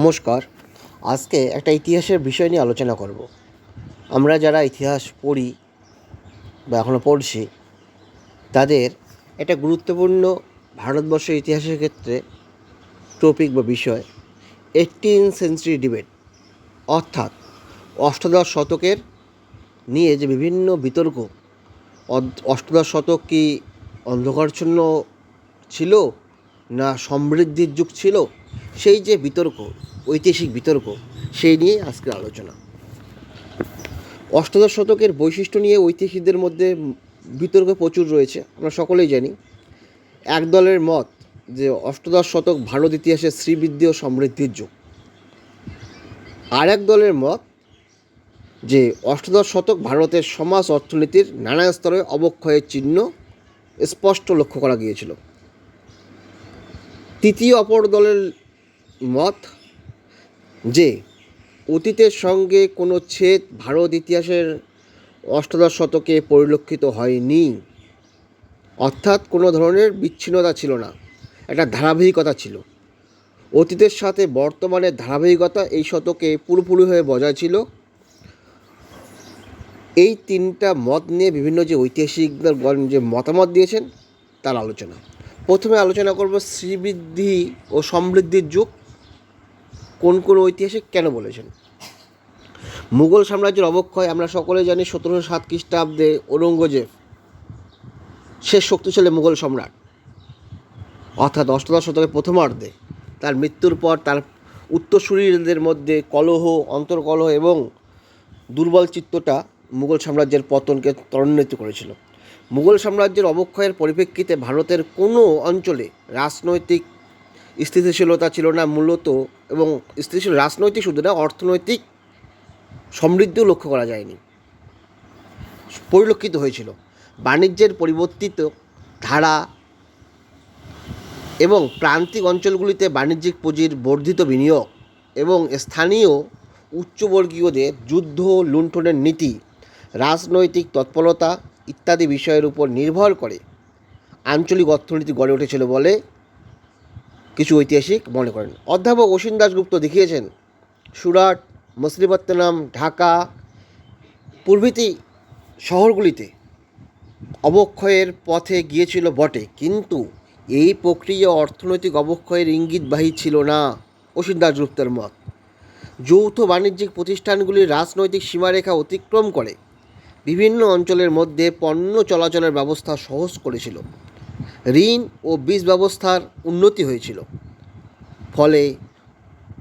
নমস্কার। আজকে একটা ইতিহাসের বিষয় নিয়ে আলোচনা করব। আমরা যারা ইতিহাস পড়ি বা এখনও পড়ছি, তাদের একটা গুরুত্বপূর্ণ ভারতবর্ষের ইতিহাসের ক্ষেত্রে টপিক বা বিষয় এইটিন সেঞ্চুরি ডিবেট অর্থাৎ অষ্টাদশ শতকের নিয়ে যে বিভিন্ন বিতর্ক অষ্টাদশ শতক কি অন্ধকারচ্ছন্ন ছিল না সমৃদ্ধির যুগ ছিল, সেই যে বিতর্ক ঐতিহাসিক বিতর্ক, সেই নিয়ে আজকের আলোচনা। অষ্টাদশ শতকের বৈশিষ্ট্য নিয়ে ঐতিহাসিকদের মধ্যে বিতর্ক প্রচুর রয়েছে, আমরা সকলেই জানি। এক দলের মত যে অষ্টাদশ শতক ভারত ইতিহাসের শ্রীবৃদ্ধি ও সমৃদ্ধির যুগ। আর এক দলের মত যে অষ্টাদশ শতক ভারতের সমাজ অর্থনীতির নানা স্তরে অবক্ষয়ের চিহ্ন স্পষ্ট লক্ষ্য করা গিয়েছিল। তৃতীয় অপর দলের মত যে অতীতের সঙ্গে কোনো ছেদ ভারত ইতিহাসের অষ্টাদশ শতকে পরিলক্ষিত হয়নি। অর্থাৎ কোনো ধরনের বিচ্ছিন্নতা ছিল না। একটা ধারাবাহিকতা ছিল। অতীতের সাথে বর্তমানের ধারাবাহিকতা এই শতকে পুরোপুরি হয়ে বজায় ছিল। এই তিনটা মত নিয়ে বিভিন্ন যে ঐতিহাসিকদের যে মতামত দিয়েছেন, তার আলোচনা। প্রথমে আলোচনা করব শ্রীবৃদ্ধি ও সমৃদ্ধির যুগ। কোন কোন ঐতিহাসিক কেন বলেছেন? মুঘল সাম্রাজ্যের অবক্ষয় আমরা সকলে জানি সতেরোশো সাত খ্রিস্টাব্দে ঔরঙ্গজেব শেষ শক্তিশালী মুঘল সম্রাট, অর্থাৎ অষ্টাদশ শতকের প্রথমার্ধে তার মৃত্যুর পর তার উত্তরসূরিদের মধ্যে কলহ, অন্তর্কলহ এবং দুর্বল চিত্তটা মুঘল সাম্রাজ্যের পতনকে ত্বরান্বিত করেছিল। মুঘল সাম্রাজ্যের অবক্ষয়ের পরিপ্রেক্ষিতে ভারতের কোনো অঞ্চলে রাজনৈতিক স্থিতিশীলতা ছিল না মূলত এবং স্থিতিশীল রাজনৈতিক শুধু না, অর্থনৈতিক সমৃদ্ধিও লক্ষ্য করা যায়নি। পরিলক্ষিত হয়েছিল। বাণিজ্যের পরিবর্তিত ধারা এবং প্রান্তিক অঞ্চলগুলিতে বাণিজ্যিক পুঁজির বর্ধিত বিনিয়োগ এবং স্থানীয় উচ্চবর্গীয়দের যুদ্ধ লুণ্ঠনের নীতি, রাজনৈতিক তৎপরতা ইত্যাদি বিষয়ের উপর নির্ভর করে আঞ্চলিক অর্থনীতি গড়ে উঠেছিল বলে কিছু ঐতিহাসিক মনে করেন। অধ্যাপক অসীম দাশগুপ্ত দেখিয়েছেন, সুরাট, মসলিপত্তনম, ঢাকা প্রভৃতি শহরগুলিতে অবক্ষয়ের পথে গিয়েছিল বটে, কিন্তু এই প্রক্রিয়া অর্থনৈতিক অবক্ষয়ের ইঙ্গিতবাহী ছিল না অসীম দাশগুপ্তের মত। যৌথ বাণিজ্যিক প্রতিষ্ঠানগুলির রাজনৈতিক সীমারেখা অতিক্রম করে বিভিন্ন অঞ্চলের মধ্যে পণ্য চলাচলের ব্যবস্থা সহজ করেছিল। ঋণ ও বীজ ব্যবস্থার উন্নতি হয়েছিল। ফলে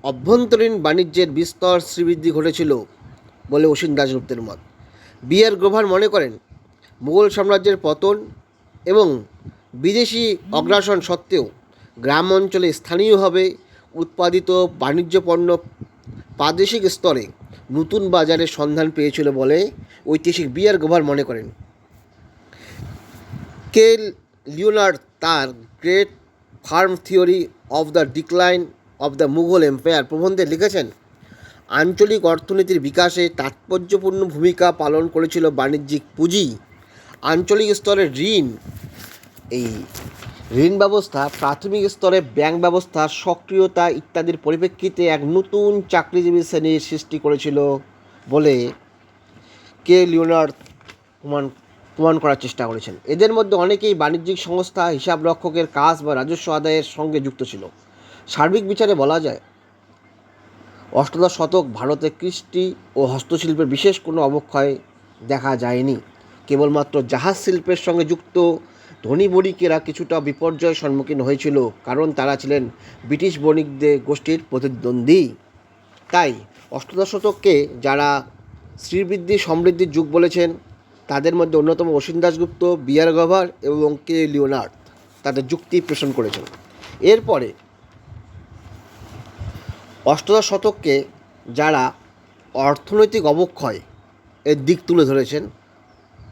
অভ্যন্তরীণ বাণিজ্যের বিস্তর শ্রীবৃদ্ধি ঘটেছিল বলে অসীম দাশগুপ্তের মত। বিআর গ্রোভার মনে করেন, মুঘল সাম্রাজ্যের পতন এবং বিদেশি অগ্রাসন সত্ত্বেও গ্রাম অঞ্চলে স্থানীয়ভাবে উৎপাদিত বাণিজ্য পণ্য প্রাদেশিক স্তরে নতুন বাজারের সন্ধান পেয়েছিল বলে ঐতিহাসিক বিআর গোভার মনে করেন। কে লিওনার্ড তার great firm theory of the decline of the Mughal empire প্রবন্ধে লিখেছেন, আঞ্চলিক অর্থনীতির বিকাশে তাৎপর্যপূর্ণ ভূমিকা পালন করেছিল বাণিজ্যিক পুঁজি। আঞ্চলিক স্তরে ঋণ, এই ঋণ ব্যবস্থা, প্রাথমিক স্তরে ব্যাংক ব্যবস্থা, সক্রিয়তা ইত্যাদির পরিপ্রেক্ষিতে এক নতুন চাকরিজীবী শ্রেণির সৃষ্টি করেছিল বলে কে লিওনার্ড প্রমাণ প্রমাণ করার চেষ্টা করেছেন। এদের মধ্যে অনেকেই বাণিজ্যিক সংস্থা, হিসাব রক্ষকের কাজ বা রাজস্ব আদায়ের সঙ্গে যুক্ত ছিল। সার্বিক বিচারে বলা যায়, অষ্টাদশ শতক ভারতে কৃষ্টি ও হস্তশিল্পের বিশেষ কোনো অবক্ষয় দেখা যায়নি। কেবলমাত্র জাহাজ শিল্পের সঙ্গে যুক্ত ধনী বণিকেরা কিছুটা বিপর্যয়ের সম্মুখীন হয়েছিল, কারণ তারা ছিলেন ব্রিটিশ বণিকদের গোষ্ঠীর প্রতিদ্বন্দ্বী। তাই অষ্টাদশ শতককে যারা শ্রীবৃদ্ধি সমৃদ্ধির যুগ বলেছেন তাদের মধ্যে অন্যতম অসীম দাশগুপ্ত বিআর গভার এবং কে লিওনার্ড তাদের যুক্তি পেষণ করেছেন। এরপরে অষ্টদশ শতককে যারা অর্থনৈতিক অবক্ষয় এর দিক তুলে ধরেছেন,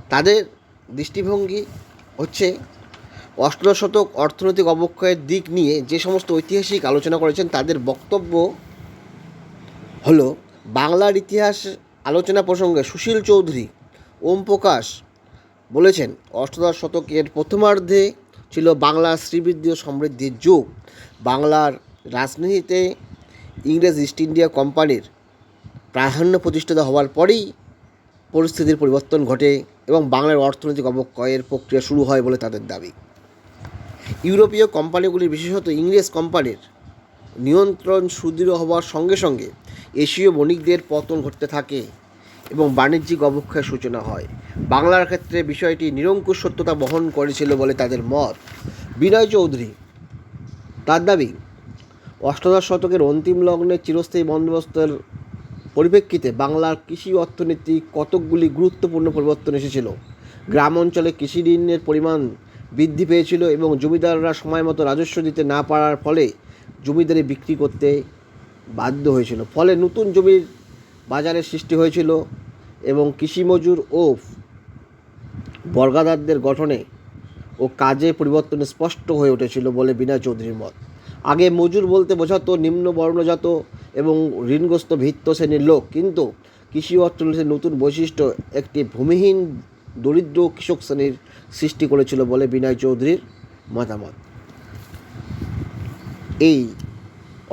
তাদের দৃষ্টিভঙ্গি হচ্ছে অষ্টাদশ শতক অর্থনৈতিক অবক্ষয়ের দিক নিয়ে যে সমস্ত ঐতিহাসিক আলোচনা করেছেন, তাদের বক্তব্য হলো, বাংলার ইতিহাস আলোচনা প্রসঙ্গে সুশীল চৌধুরী ওম প্রকাশ বলেছেন, অষ্টাদশ শতকের প্রথমার্ধে ছিল বাংলার শ্রীবৃদ্ধি ও সমৃদ্ধির যুগ। বাংলার রাজনীতিতে ইংরেজ ইস্ট ইন্ডিয়া কোম্পানির প্রাধান্য প্রতিষ্ঠিত হওয়ার পরেই পরিস্থিতির পরিবর্তন ঘটে এবং বাংলার অর্থনৈতিক অবক্ষয়ের প্রক্রিয়া শুরু হয় বলে তাদের দাবি। ইউরোপীয় কোম্পানিগুলি, বিশেষত ইংরেজ কোম্পানির, নিয়ন্ত্রণ সুদৃঢ় হওয়ার সঙ্গে সঙ্গে এশীয় বণিকদের পতন ঘটতে থাকে। এবং বাণিজ্যিক অবক্ষয়ের সূচনা হয়। বাংলার ক্ষেত্রে বিষয়টি নিরঙ্কুশ সত্যতা বহন করেছিল বলে তাদের মত। বিনয় চৌধুরী, তার দাবি, অষ্টাদশ শতকের অন্তিম লগ্নে চিরস্থায়ী বন্দোবস্তের পরিপ্রেক্ষিতে বাংলার কৃষি অর্থনীতি কতকগুলি গুরুত্বপূর্ণ পরিবর্তন এসেছিল। গ্রাম অঞ্চলে কৃষি ঋণের পরিমাণ বৃদ্ধি পেয়েছিল এবং জমিদাররা সময় মতো রাজস্ব দিতে না পারার ফলে জমিদারি বিক্রি করতে বাধ্য হয়েছিল। ফলে নতুন জমির বাজারের সৃষ্টি হয়েছিল এবং কৃষি মজুর ও বর্গাদারদের গঠনে ও কাজে পরিবর্তন স্পষ্ট হয়ে উঠেছিল বলে বিনয় চৌধুরীর মত। আগে মজুর বলতে বোঝাতো নিম্ন বর্ণজাত এবং ঋণগ্রস্ত ভিত্ত শ্রেণির লোক, কিন্তু কৃষি অর্থনীতির নতুন বৈশিষ্ট্য একটি ভূমিহীন দরিদ্র কৃষক শ্রেণির সৃষ্টি করেছিল বলে বিনয় চৌধুরীর মতামত। এই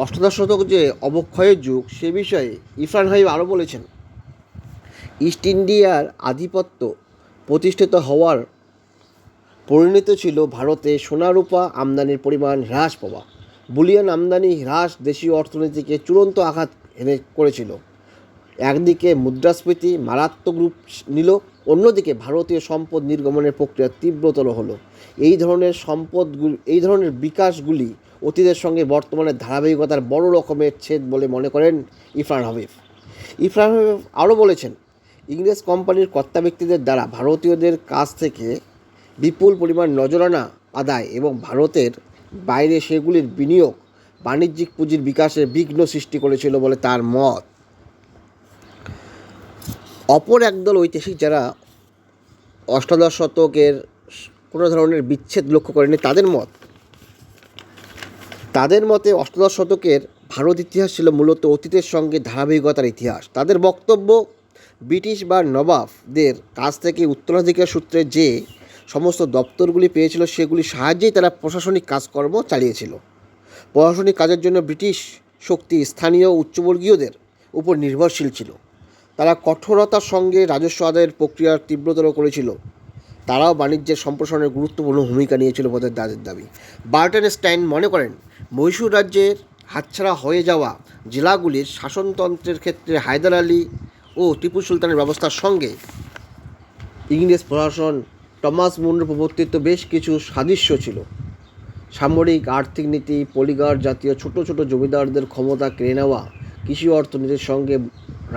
অষ্টাদশ শতক যে অবক্ষয়ের যুগ, সে বিষয়ে ইরফান হাবিব আরও বলেছেন। ইস্ট ইন্ডিয়ার আধিপত্য প্রতিষ্ঠিত হওয়ার পরিণত ছিল ভারতে সোনারূপা আমদানির পরিমাণ হ্রাস পাওয়া। বুলিয়ান আমদানি হ্রাস দেশীয় অর্থনীতিকে চূড়ান্ত আঘাত এনে করেছিল। একদিকে মুদ্রাস্ফীতি মারাত্মক রূপ নিল, অন্যদিকে ভারতীয় সম্পদ নির্গমনের প্রক্রিয়া তীব্রতর হলো। এই ধরনের সম্পদগুলি, এই ধরনের বিকাশগুলি অতীতের সঙ্গে বর্তমানের ধারাবাহিকতার বড় রকমের ছেদ বলে মনে করেন ইফরান হাবিব। ইফরান হাবিব আরও বলেছেন, ইংরেজ কোম্পানির কর্তা ব্যক্তিদের দ্বারা ভারতীয়দের কাছ থেকে বিপুল পরিমাণ নজরানা আদায় এবং ভারতের বাইরে সেগুলির বিনিয়োগ বাণিজ্যিক পুঁজির বিকাশে বিঘ্ন সৃষ্টি করেছিল বলে তার মত। অপর একদল ঐতিহাসিক যারা অষ্টাদশ শতকের কোনো ধরনের বিচ্ছেদ লক্ষ্য করেনি তাদের মত। তাদের মতে অষ্টাদশ শতকের ভারত ইতিহাস ছিল মূলত অতীতের সঙ্গে ধারাবাহিকতার ইতিহাস। তাদের বক্তব্য, ব্রিটিশ বা নবাবদের কাছ থেকে উত্তরাধিকার সূত্রে যে সমস্ত দপ্তরগুলি পেয়েছিল সেগুলির সাহায্যেই তারা প্রশাসনিক কাজকর্ম চালিয়েছিল। প্রশাসনিক কাজের জন্য ব্রিটিশ শক্তি স্থানীয় উচ্চবর্গীয়দের উপর নির্ভরশীল ছিল। তারা কঠোরতার সঙ্গে রাজস্ব আদায়ের প্রক্রিয়ার তীব্রতর করেছিল। তারাও বাণিজ্যের সম্প্রসারণের গুরুত্বপূর্ণ ভূমিকা নিয়েছিল বলে তাদের দাবি। বার্টন স্টাইন মনে করেন মহীশূর রাজ্যের হাতছাড়া হয়ে যাওয়া জেলাগুলির শাসনতন্ত্রের ক্ষেত্রে হায়দার আলী ও টিপু সুলতানের ব্যবস্থার সঙ্গে ইংরেজ প্রশাসন টমাস মুন্ডার প্রবর্তিত বেশ কিছু সাদৃশ্য ছিল। সামরিক, আর্থিক নীতি পলিগার জাতীয় ছোট ছোট জমিদারদের ক্ষমতা কেড়ে নেওয়া, কৃষি অর্থনীতির সঙ্গে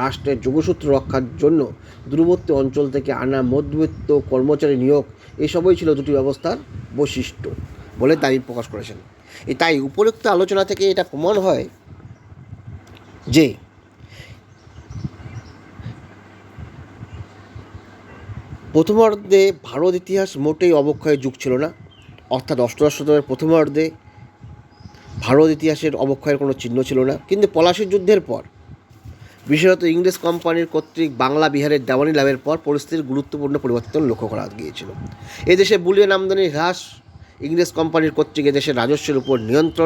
রাষ্ট্রের যোগসূত্র রক্ষার জন্য দূরবর্তী অঞ্চল থেকে আনা মধ্যবিত্ত কর্মচারী নিয়োগ, এসবই ছিল দুটি ব্যবস্থার বৈশিষ্ট্য বলে দাবি প্রকাশ করেছেন। তাই উপরোক্ত আলোচনা থেকে এটা প্রমাণ হয় যে প্রথমার্ধে ভারত ইতিহাস মোটেই অবক্ষয়ের যুগ ছিল না। অর্থাৎ অষ্টদশ শতকের প্রথমার্ধে ভারত ইতিহাসের অবক্ষয়ের কোনো চিহ্ন ছিল না। কিন্তু পলাশীর যুদ্ধের পর, বিশেষত ইংরেজ কোম্পানির কর্তৃক বাংলা বিহারের দেওয়ানি লাভের পর পরিস্থিতির গুরুত্বপূর্ণ পরিবর্তন লক্ষ্য করা গিয়েছিল। এদেশে বুলিয়ান আমদানির হ্রাস ইংরেজ কোম্পানির কর্তৃক এদেশের রাজস্বের উপর নিয়ন্ত্রণ